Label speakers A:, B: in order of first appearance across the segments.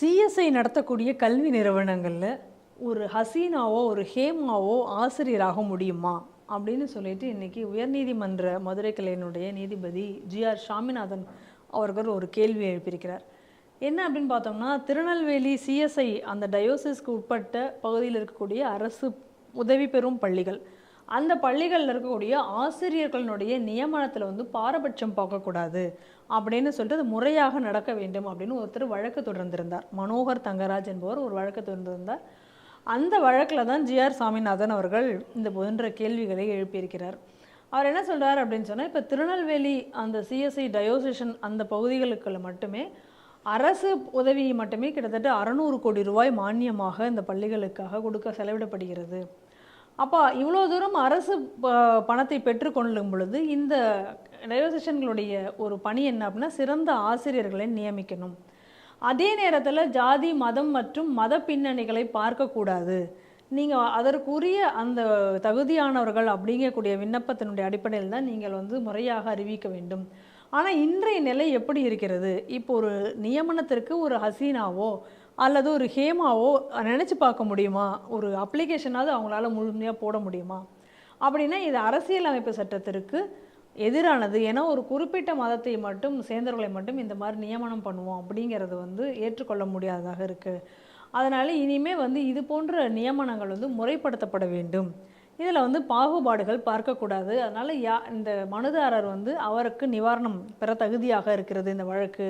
A: CSI நடத்தக்கூடிய கல்வி நிறுவனங்களில் ஒரு ஹசீனாவோ ஒரு ஹேமாவோ ஆசிரியராக முடியுமா? அப்படின்னு சொல்லிட்டு இன்றைக்கி உயர்நீதிமன்ற மதுரை கிளையினுடைய நீதிபதி ஜிஆர் சாமிநாதன் அவர்கள் ஒரு கேள்வி எழுப்பியிருக்கிறார். என்ன அப்படின்னு பார்த்தோம்னா திருநெல்வேலி சிஎஸ்ஐ அந்த டயோசிஸ்க்கு உட்பட்ட பகுதியில் இருக்கக்கூடிய அரசு உதவி பெறும் பள்ளிகள் அந்த பள்ளிகளில் இருக்கக்கூடிய ஆசிரியர்களுடைய நியமனத்தில் வந்து பாரபட்சம் பார்க்கக்கூடாது அப்படின்னு சொல்லிட்டு அது முறையாக நடக்க வேண்டும் அப்படின்னு ஒருத்தர் வழக்கு தொடர்ந்திருந்தார். மனோகர் தங்கராஜ் என்பவர் ஒரு வழக்கு தொடர்ந்திருந்தார். அந்த வழக்கில் தான் ஜிஆர் சாமிநாதன் அவர்கள் இந்த போன்ற கேள்விகளை எழுப்பியிருக்கிறார். அவர் என்ன சொல்கிறார் அப்படின்னு சொன்னால் இப்போ திருநெல்வேலி அந்த சிஎஸ்ஐ டயோசிஷன் அந்த பகுதிகளுக்குள்ள மட்டுமே அரசு உதவி மட்டுமே கிட்டத்தட்ட அறநூறு கோடி ரூபாய் மானியமாக இந்த பள்ளிகளுக்காக கொடுக்க செலவிடப்படுகிறது. அப்போ இவ்வளோ தூரம் அரசு ப- பணத்தை பெற்றுக்கொள்ளும் பொழுது இந்த டைவர்சேஷன்களுடைய ஒரு பணி என்ன அப்படின்னா சிறந்த ஆசிரியர்களை நியமிக்கணும். அதே நேரத்தில் ஜாதி மதம் மற்றும் மத பின்னணிகளை பார்க்கக்கூடாது நீங்கள் அதற்குரிய அந்த தகுதியானவர்கள் அப்படிங்கக்கூடிய விண்ணப்பத்தினுடைய அடிப்படையில் தான் நீங்கள் வந்து முறையாக அறிவிக்க வேண்டும். ஆனால் இன்றைய நிலை எப்படி இருக்கிறது? இப்போ ஒரு நியமனத்திற்கு ஒரு ஹசீனாவோ அல்லது ஒரு ஹேமாவோ நினச்சி பார்க்க முடியுமா? ஒரு அப்ளிகேஷனாவது அவங்களால முழுமையாக போட முடியுமா? அப்படின்னா இது அரசியலமைப்பு சட்டத்திற்கு எதிரானது ஏன்னா ஒரு குறிப்பிட்ட மதத்தை மட்டும் சேர்ந்தவர்களை மட்டும் இந்த மாதிரி நியமனம் பண்ணுவோம் அப்படிங்கிறது வந்து ஏற்றுக்கொள்ள முடியாததாக இருக்குது அதனால் இனிமேல் வந்து இது போன்ற நியமனங்கள் வந்து முறைப்படுத்தப்பட வேண்டும். இதில் வந்து பாகுபாடுகள் பார்க்கக்கூடாது. அதனால் யா இந்த மனுதாரர் வந்து அவருக்கு நிவாரணம் பெற தகுதியாக இருக்கிறது இந்த வழக்கு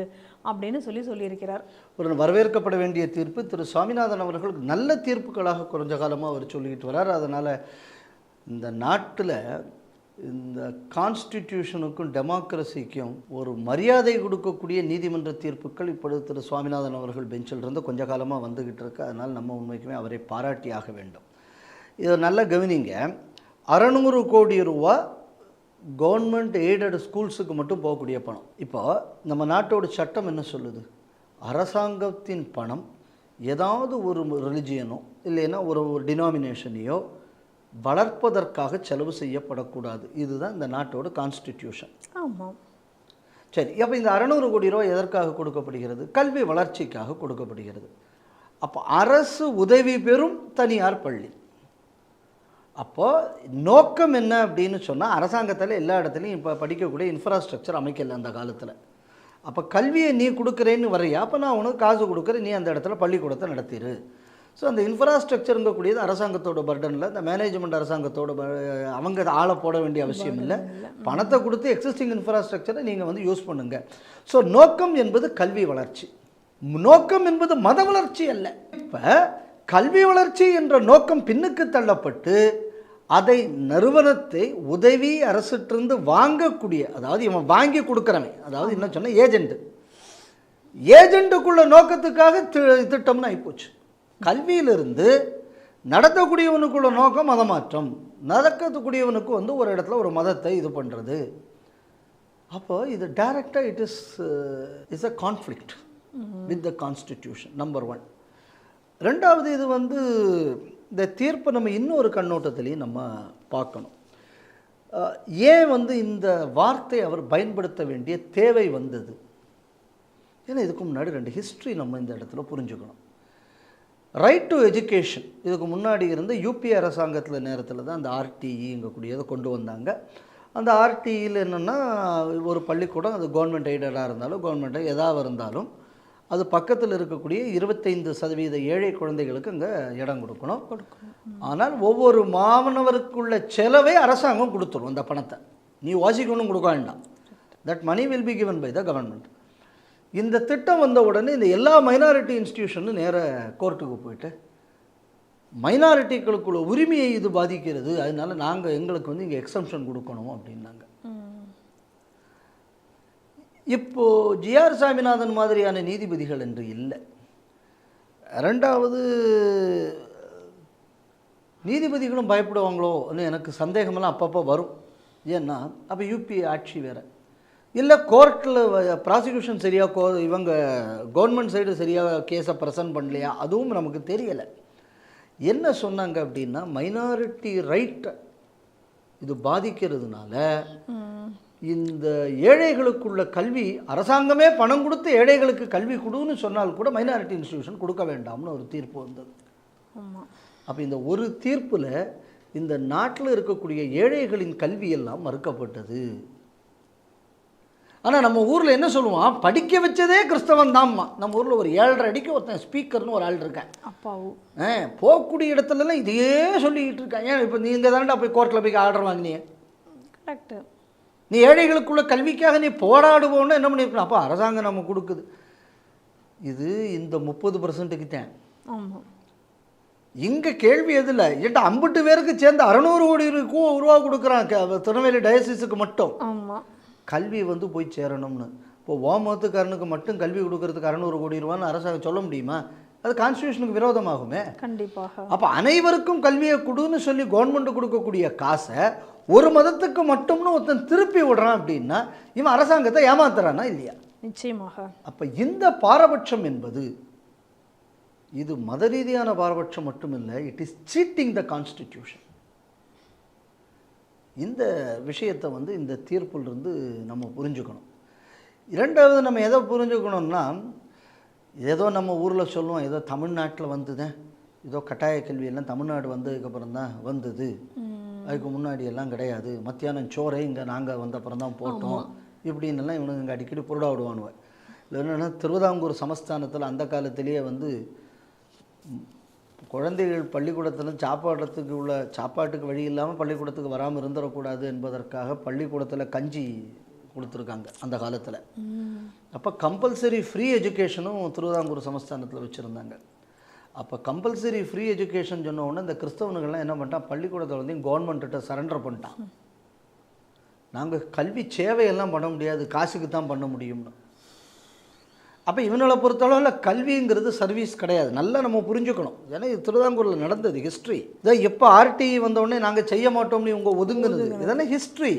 A: அப்படின்னு சொல்லி சொல்லியிருக்கிறார்.
B: ஒரு வரவேற்கப்பட வேண்டிய தீர்ப்பு திரு சுவாமிநாதன் அவர்கள் நல்ல தீர்ப்புகளாக குறைஞ்ச காலமாக அவர் சொல்லிக்கிட்டு வரார் அதனால் இந்த நாட்டில் இந்த கான்ஸ்டிடியூஷனுக்கும் டெமோக்ரஸிக்கும் ஒரு மரியாதை கொடுக்கக்கூடிய நீதிமன்ற தீர்ப்புகள் இப்பொழுது திரு சுவாமிநாதன் அவர்கள் பெஞ்சில் இருந்து கொஞ்ச காலமாக வந்துக்கிட்டு இருக்கு. அதனால் நம்ம உண்மைக்குமே அவரை பாராட்டியாக வேண்டும். இதை நல்லா கவனிங்க. அறநூறு கோடி ரூபா கவர்மெண்ட் எய்டட் ஸ்கூல்ஸுக்கு மட்டும் போகக்கூடிய பணம். இப்போ நம்ம நாட்டோட சட்டம் என்ன சொல்லுது? அரசாங்கத்தின் பணம் ஏதாவது ஒரு ரிலிஜியனோ இல்லைன்னா ஒரு ஒரு டினாமினேஷனையோ வளர்ப்பதற்காக செலவு செய்யப்படக்கூடாது. இதுதான் இந்த நாட்டோட கான்ஸ்டிடியூஷன்
A: ஆமாம்
B: சரி அப்போ இந்த அறநூறு கோடி ரூபாய் எதற்காக கொடுக்கப்படுகிறது? கல்வி வளர்ச்சிக்காக கொடுக்கப்படுகிறது. அப்போ அரசு உதவி பெறும் தனியார் பள்ளி. அப்போ நோக்கம் என்ன அப்படின்னு சொன்னால் அரசாங்கத்தில் எல்லா இடத்துலையும் இப்போ படிக்கக்கூடிய இன்ஃப்ராஸ்ட்ரக்சர் அமைக்கல அந்த காலத்தில். அப்போ கல்வியை நீ கொடுக்குறேன்னு வரையா அப்போ நான் உனக்கு காசு கொடுக்குறேன் நீ அந்த இடத்துல பள்ளிக்கூடத்தை நடத்திடு ஸோ அந்த இன்ஃப்ராஸ்ட்ரக்சருங்கக்கூடியது அரசாங்கத்தோட பர்டனில் இந்த மேனேஜ்மெண்ட் அரசாங்கத்தோட அவங்க ஆளை போட வேண்டிய அவசியம் இல்லை. பணத்தை கொடுத்து எக்ஸிஸ்டிங் இன்ஃப்ராஸ்ட்ரக்சரை நீங்கள் வந்து யூஸ் பண்ணுங்க. ஸோ நோக்கம் என்பது கல்வி வளர்ச்சி. நோக்கம் என்பது மத வளர்ச்சி அல்ல. இப்போ கல்வி வளர்ச்சி என்ற நோக்கம் பின்னுக்கு தள்ளப்பட்டு அதை நிறுவனத்தை உதவி அரசிட்டிருந்து வாங்கக்கூடிய அதாவது இவன் வாங்கி கொடுக்குறவன் அதாவது என்ன சொன்ன ஏஜென்ட் ஏஜென்ட்டுக்குள்ள நோக்கத்துக்காக திட்டம்னு ஆகிப்போச்சு கல்வியிலிருந்து நடத்தக்கூடியவனுக்குள்ள நோக்கம் மதமாற்றம். நடக்கக்கூடியவனுக்கு வந்து ஒரு இடத்துல ஒரு மதத்தை இது பண்ணுறது அப்போ இது டைரக்டாக it is is a conflict with the constitution number one ரெண்டாவது இது வந்து இந்த தீர்ப்பை நம்ம இன்னொரு கண்ணோட்டத்திலையும் நம்ம பார்க்கணும். ஏன் வந்து இந்த வார்த்தை அவர் பயன்படுத்த வேண்டிய தேவை வந்தது? ஏன்னா இதுக்கு முன்னாடி ரெண்டு ஹிஸ்ட்ரி நம்ம இந்த இடத்துல புரிஞ்சுக்கணும். ரைட் டு எஜுகேஷன் இதுக்கு முன்னாடி இருந்த யூபி அரசாங்கத்தில் நேரத்தில் தான் அந்த ஆர்டிஇங்கக்கூடியதை கொண்டு வந்தாங்க. அந்த ஆர்டிஇயில் என்னென்னா ஒரு பள்ளிக்கூடம் அது கவர்மெண்ட் எய்டடாக இருந்தாலும் கவர்மெண்ட் எதாவது இருந்தாலும் அது பக்கத்தில் இருக்கக்கூடிய இருபத்தைந்து சதவீத ஏழை குழந்தைகளுக்கு அங்கே இடம் கொடுக்கணும். ஆனால் ஒவ்வொரு மாணவருக்குள்ள செலவை அரசாங்கம் கொடுத்துரும் அந்த பணத்தை. நீ வாசிக்கணும் கொடுக்க வேண்டாம். That money will be given by the government இந்த திட்டம் வந்த உடனே இந்த எல்லா மைனாரிட்டி இன்ஸ்டிடியூஷனும் நேர கோர்ட்டுக்கு போயிட்டு மைனாரிட்டிகளுக்குள்ள உரிமையை இது பாதிக்கிறது. அதனால நாங்கள் எங்களுக்கு வந்து இங்கே எக்ஸம்ஷன் கொடுக்கணும் அப்படின்னாங்க. இப்போது ஜிஆர் சாமிநாதன் மாதிரியான நீதிபதிகள் என்று இல்லை. ரெண்டாவது நீதிபதிகளும் பயப்படுவாங்களோன்னு எனக்கு சந்தேகமெல்லாம் அப்பப்போ வரும். ஏன்னா அப்போ யூபி ஆட்சி வேறு. இல்லை கோர்ட்டில் ப்ராசிக்யூஷன் சரியாக கோ இவங்க கவர்மெண்ட் சைடு சரியாக கேஸை ப்ரெசன்ட் பண்ணலையா அதுவும் நமக்கு தெரியலை. என்ன சொன்னாங்க அப்படின்னா மைனாரிட்டி ரைட்டை இது பாதிக்கிறதுனால இந்த ஏழைகளுக்குள்ள கல்வி அரசாங்கமே பணம் கொடுத்து ஏழைகளுக்கு கல்வி கொடுன்னு சொன்னால் கூட மைனாரிட்டி இன்ஸ்டிடியூஷன் கொடுக்க வேண்டாம்னு ஒரு தீர்ப்பு வந்தது.
A: ஆமாம்
B: அப்போ இந்த ஒரு தீர்ப்பில் இந்த நாட்டில் இருக்கக்கூடிய ஏழைகளின் கல்வி எல்லாம் மறுக்கப்பட்டது. ஆனால் நம்ம ஊரில் என்ன சொல்லுவான் படிக்க வச்சதே கிறிஸ்தவன் தான்மா நம்ம ஊரில் ஒரு ஏழரை அடிக்கு ஒருத்தன் ஸ்பீக்கர்னு ஒரு ஆள் இருக்கேன்.
A: அப்பாவும்
B: ஆ போகக்கூடிய இடத்துலலாம் இதையே சொல்லிக்கிட்டு இருக்கான். ஏன் இப்போ நீங்கள் தானடா போய் கோர்ட்டில் போய் ஆர்டர் வாங்கினீங்க?
A: கரெக்டு
B: நீ ஏழைகளுக்குள்ள கல்விக்காக நீ போராடுவோன்னு என்ன பண்ணியிருக்கணும் அப்போ அரசாங்கம் நம்ம கொடுக்குது. இது இந்த முப்பது பர்சன்ட்டுக்கு தான். இங்கே கேள்வி எதில்? ஏன்டா ஐம்பட்டு பேருக்கு சேர்ந்து அறநூறு கோடி ரூபா ரூபா கொடுக்குறான் க- திருநெல்வேலி டயசிஸுக்கு மட்டும். கல்வி வந்து போய் சேரணும்னு. இப்போ ஓமத்துக்காரனுக்கு மட்டும் கல்வி கொடுக்கறதுக்கு அறநூறு கோடி ரூபான்னு அரசாங்கம் சொல்ல முடியுமா? அது கான்ஸ்டியூஷனுக்கு விரோதமாகுமே.
A: கண்டிப்பாக.
B: அப்போ அனைவருக்கும் கல்வியை கொடுன்னு சொல்லி கவர்மெண்ட் கொடுக்கக்கூடிய காசை ஒரு மதத்துக்கு மட்டும்னு ஒருத்தன் திருப்பி விடுறான் அப்படின்னா இவன் அரசாங்கத்தை ஏமாத்துறானா இல்லையா?
A: நிச்சயமாக.
B: அப்போ இந்த பாரபட்சம் என்பது இது மத ரீதியான பாரபட்சம் மட்டுமில்லை it is cheating the constitution இந்த விஷயத்தை வந்து இந்த தீர்ப்பிலிருந்து நம்ம புரிஞ்சுக்கணும். இரண்டாவது நம்ம எதை புரிஞ்சுக்கணும்னா ஏதோ நம்ம ஊரில் சொல்லுவோம் ஏதோ தமிழ்நாட்டில் வந்ததேன் ஏதோ கட்டாய கல்வி எல்லாம் தமிழ்நாடு வந்ததுக்கப்புறம் தான் வந்தது. அதுக்கு முன்னாடி எல்லாம் கிடையாது. மத்தியானம் சோறை இங்கே நாங்கள் வந்த அப்புறம் தான் போட்டோம். இப்படின்னு எல்லாம் இவனுங்க இங்கே அடிக்கடி புருடா விடுவானுவ இல்லை என்னென்னா திருவிதாங்கூர் சமஸ்தானத்தில் அந்த காலத்திலேயே வந்து குழந்தைகள் பள்ளிக்கூடத்தில் சாப்பாடுறதுக்கு உள்ள சாப்பாட்டுக்கு வழி இல்லாமல் பள்ளிக்கூடத்துக்கு வராமல் இருந்துடக்கூடாது என்பதற்காக பள்ளிக்கூடத்தில் கஞ்சி கொடுத்துருக்காங்க அந்த காலத்தில். அப்போ கம்பல்சரி ஃப்ரீ எஜுகேஷனும் திருவிதாங்கூர் சமஸ்தானத்தில் வச்சுருந்தாங்க. அப்போ கம்பல்சரி ஃப்ரீ எஜுகேஷன் சொன்ன உடனே இந்த கிறிஸ்தவனுங்கள்லாம் என்ன பண்ணிட்டான்? பள்ளிக்கூடத்தில் வந்து கவர்மெண்ட்டிட்ட சரண்டர் பண்ணிட்டான். நாங்கள் கல்வி சேவையெல்லாம் பண்ண முடியாது காசுக்கு தான் பண்ண முடியும்னு. அப்போ இவனை பொறுத்தளவில் கல்விங்கிறது சர்வீஸ் கிடையாது. நல்லா நம்ம புரிஞ்சுக்கணும். ஏன்னா இது திருவிதாங்கூரில் நடந்தது ஹிஸ்ட்ரி இதை எப்போ ஆர்டி வந்தோடனே நாங்கள் செய்ய மாட்டோம்னு இவங்க ஒதுங்குனது. இதெல்லாம் ஹிஸ்ட்ரி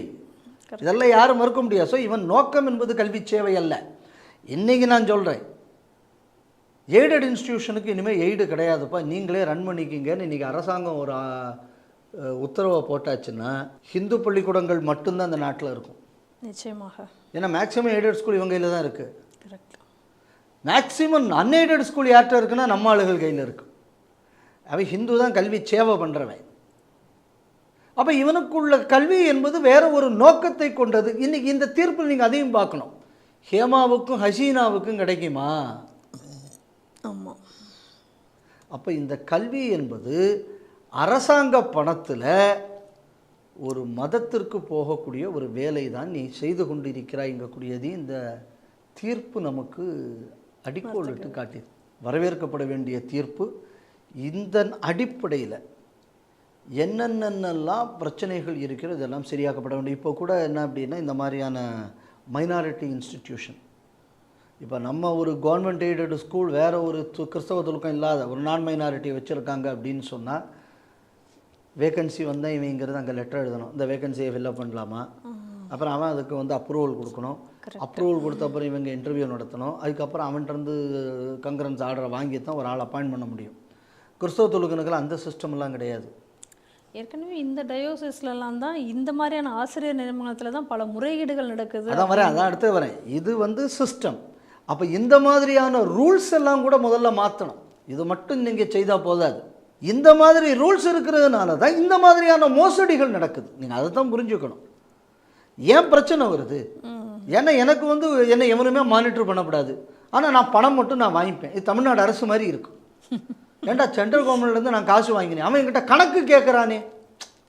B: இதெல்லாம் யாரும் மறுக்க முடியாது. ஸோ இவன் நோக்கம் என்பது கல்வி சேவை அல்ல. இன்னைக்கு நான் சொல்கிறேன் எய்டட் இன்ஸ்டிடியூஷனுக்கு இனிமேல் எய்டு கிடையாதுப்பா. நீங்களே ரன் பண்ணிக்கிங்கன்னு இன்றைக்கி அரசாங்கம் ஒரு உத்தரவை போட்டாச்சுன்னா ஹிந்து பள்ளிக்கூடங்கள் மட்டும்தான் அந்த நாட்டில் இருக்கும்.
A: நிச்சயமாக.
B: ஏன்னா மேக்ஸிமம் எய்டட் ஸ்கூல் இவங்க கையில் தான் இருக்குது மேக்ஸிமம் அன்எய்டட் ஸ்கூல் யார்கிட்ட இருக்குன்னா நம்ம ஆளுகள் கையில் இருக்கு. அவன் ஹிந்து தான் கல்வி சேவை பண்ணுறவன் அப்போ இவனுக்குள்ள கல்வி என்பது வேற ஒரு நோக்கத்தை கொண்டது. இன்னைக்கு இந்த தீர்ப்பில் நீங்கள் அதையும் பார்க்கணும். ஹேமாவுக்கும் ஹசீனாவுக்கும் கிடைக்குமா?
A: ஆமாம்
B: அப்போ இந்த கல்வி என்பது அரசாங்க பணத்தில் ஒரு மதத்திற்கு போகக்கூடிய ஒரு வேலை தான் நீ செய்து கொண்டிருக்கிறாய்ங்கக்கூடியது இந்த தீர்ப்பு நமக்கு அடிக்கோலிட்டு காட்டியது வரவேற்கப்பட வேண்டிய தீர்ப்பு இந்த அடிப்படையில் என்னென்னலாம் பிரச்சனைகள் இருக்கிறது இதெல்லாம் சரியாக்கப்பட வேண்டும். இப்போ கூட என்ன அப்படின்னா இந்த மாதிரியான மைனாரிட்டி இன்ஸ்டிடியூஷன் இப்போ நம்ம ஒரு கவர்மெண்ட் எய்டட் ஸ்கூல் வேற ஒரு து- கிறிஸ்தவ துலுக்கம் இல்லாத ஒரு நான் மைனாரிட்டி வச்சுருக்காங்க அப்படின்னு சொன்னால் வேகன்சி வந்தால் இவங்கிறது அங்கே லெட்டர் எழுதணும். இந்த வேகன்சியை ஃபில்அப் பண்ணலாமா? அப்புறம் அவன் அதுக்கு வந்து அப்ரூவல் கொடுக்கணும். அப்ரூவல் கொடுத்த அப்புறம் இவங்க இன்டர்வியூ நடத்தணும். அதுக்கப்புறம் அவன்கிட்டருந்து கங்கரன்ஸ் ஆர்டரை வாங்கி தான் ஒரு ஆள் அப்பாயின்ட் பண்ண முடியும். கிறிஸ்தவ துலுக்கனுக்கெல்லாம் அந்த சிஸ்டம்லாம் கிடையாது.
A: ஏற்கனவே இந்த டயோசிஸ்லலாம் தான் இந்த மாதிரியான ஆசிரியர் நியமனத்தில் தான் பல முறைகேடுகள் நடக்குது
B: அதான் வரேன் அதான் அடுத்து வரேன். இது வந்து சிஸ்டம் அப்போ இந்த மாதிரியான ரூல்ஸ் எல்லாம் கூட முதல்ல மாற்றணும் இது மட்டும் நீங்கள் செய்தால் போதாது. இந்த மாதிரி ரூல்ஸ் இருக்கிறதுனால தான் இந்த மாதிரியான மோசடிகள் நடக்குது. நீங்கள் அதை தான் புரிஞ்சுக்கணும். ஏன் பிரச்சனை வருது? ஏன்னா எனக்கு வந்து என்னை எவனுமே மானிட்டர் பண்ணக்கூடாது. ஆனால் நான் பணம் மட்டும் நான் வாங்கிப்பேன். இது தமிழ்நாடு அரசு மாதிரி இருக்கும். ஏன்டா சென்ட்ரல் கவர்மெண்ட்லேருந்து நான் காசு வாங்கினேன்? அவன் என்கிட்ட கணக்கு கேட்குறானே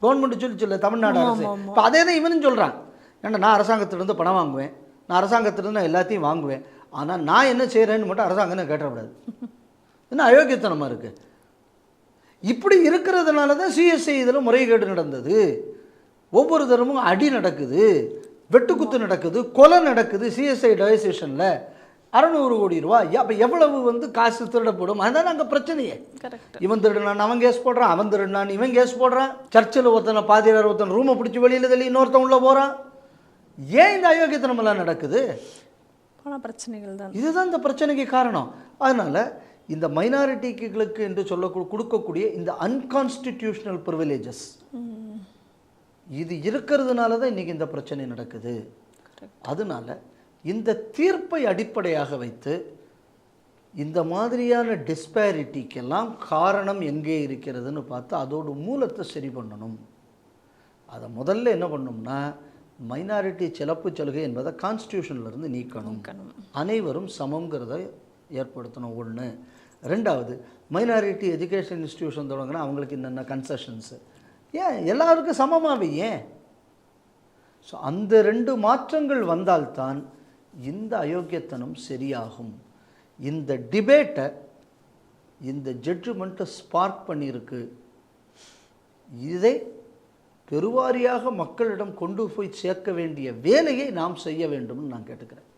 B: கவர்மெண்ட் சொல்லி சொல்ல தமிழ்நாடு அரசு. இப்போ அதே தான் இவனும் சொல்கிறான் ஏன்டா நான் அரசாங்கத்திலேருந்து பணம் வாங்குவேன். நான் அரசாங்கத்திலேருந்து நான் எல்லாத்தையும் வாங்குவேன். ஆனால் நான் என்ன செய்கிறேன்னு மட்டும் அரசாங்கம் கேட்டக்கூடாது என்ன அயோக்கியத்தனமாக இருக்குது இப்படி இருக்கிறதுனால தான் சிஎஸ்ஐ இதில் முறைகேடு நடந்தது. ஒவ்வொரு தரமும் அடி நடக்குது வெட்டுக்குத்து நடக்குது கொலை நடக்குது சிஎஸ்ஐ டயசேஷனில் அறநூறு கோடி ரூபா அப்போ எவ்வளவு வந்து காசு திருடப்படும்? அதுதான் அங்கே பிரச்சனையே. இவன் திருடினான் அவன் கேஸ் போடுறான். அவன் திருடினான் இவன் கேஸ் போடுறான். சர்ச்சில் ஒருத்தனை பாதியார் ஒருத்தன் ரூமை பிடிச்சி வெளியில் தள்ளி இன்னொருத்தன் உள்ளே போகிறான் ஏன் இந்த அயோக்கியத்தனமெல்லாம் நடக்குது?
A: பிரச்சனைகள் தான்.
B: இதுதான் இந்த பிரச்சனைக்கு காரணம். அதனால் இந்த மைனாரிட்டிகளுக்கு என்று சொல்ல கொடுக்கக்கூடிய இந்த அன்கான்ஸ்டிடியூஷனல் ப்ரிவிலேஜஸ் இது இருக்கிறதுனால தான் இன்றைக்கி இந்த பிரச்சனை நடக்குது. அதனால இந்த தீர்ப்பை அடிப்படையாக வைத்து இந்த மாதிரியான டிஸ்பேரிட்டிக்கெல்லாம் காரணம் எங்கே இருக்கிறதுன்னு பார்த்து அதோட மூலத்தை சரி பண்ணணும். அதை முதல்ல என்ன பண்ணணும்னா மைனாரிட்டி சிறப்பு சலுகை என்பதை கான்ஸ்டியூஷன்ல இருந்து
A: நீக்கணும்.
B: அனைவரும் சமங்கிறத ஏற்படுத்தணும். ஒன்று ரெண்டாவது மைனாரிட்டி எஜுகேஷன் இன்ஸ்டிடியூஷன் தொடங்கினா அவங்களுக்கு என்னென்ன கன்செஷன்ஸு ஏன்? எல்லாருக்கும் சமமாகவே ஏன்? ஸோ அந்த ரெண்டு மாற்றங்கள் வந்தால்தான் இந்த அயோக்கியத்தனம் சரியாகும். இந்த டிபேட்டை இந்த ஜட்ஜ்மெண்ட்டை ஸ்பார்க் பண்ணியிருக்கு. இதை பெருவாரியாக மக்களிடம் கொண்டு போய் சேர்க்க வேண்டிய வேலையை நாம் செய்ய வேண்டும்னு நான் கேட்டுக்கிறேன்.